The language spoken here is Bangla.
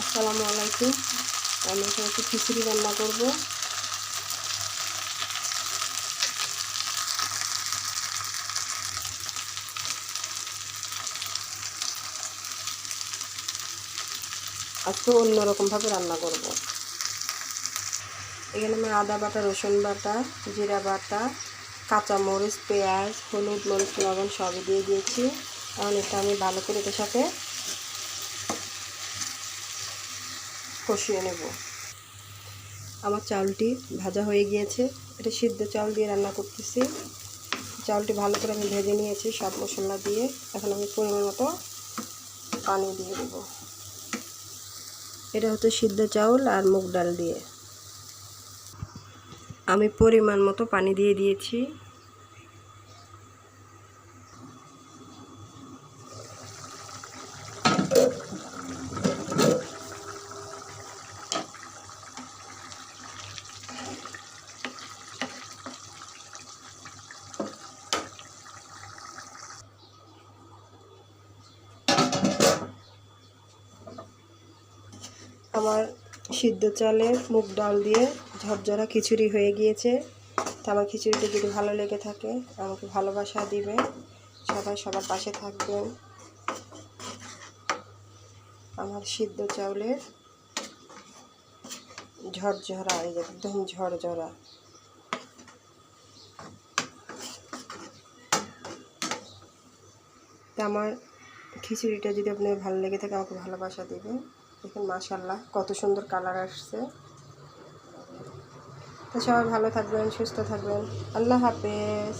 আসসালামু আলাইকুম। আমি এখানে একটু খিচুড়ি রান্না করব। আজকে অন্যরকমভাবে রান্না করব। এখানে আমি আদা বাটা, রসুন বাটা, জিরা বাটা, কাঁচামরিচ, পেঁয়াজ, হলুদ, মরিচ, লবণ সবই দিয়ে দিয়েছি। এখন এটা আমি ভালো করে এটার সাথে কষিয়ে নেব। আমার চাউলটি ভাজা হয়ে গিয়েছে। এটা সিদ্ধ চাউল দিয়ে রান্না করতেছি। চাউলটি ভালো করে আমি ভেজে নিয়েছি সব মশলা দিয়ে। এখন আমি পরিমাণ মতো পানি দিয়ে দেব। এটা হচ্ছে সিদ্ধ চাউল আর মুগ ডাল দিয়ে। আমি পরিমাণ মতো পানি দিয়ে দিয়েছি। আমার সিদ্ধ চালের মুগ ডাল দিয়ে ঝরঝরা খিচুড়ি হয়ে গিয়েছে। তো আমার খিচুড়িটা যদি ভালো লেগে থাকে, আমাকে ভালোবাসা দিবে। সবাই সবার পাশে থাকবেন। আমার সিদ্ধ চাউলের ঝরঝরা একদম ঝরঝরা। তো আমার খিচুড়িটা যদি আপনার ভালো লেগে থাকে, আমাকে ভালোবাসা দিবেন। দেখুন মাশাল্লাহ কত সুন্দর কালার আসছে। তো সবাই ভালো থাকবেন সুস্থ থাকবেন। আল্লাহ হাফেজ।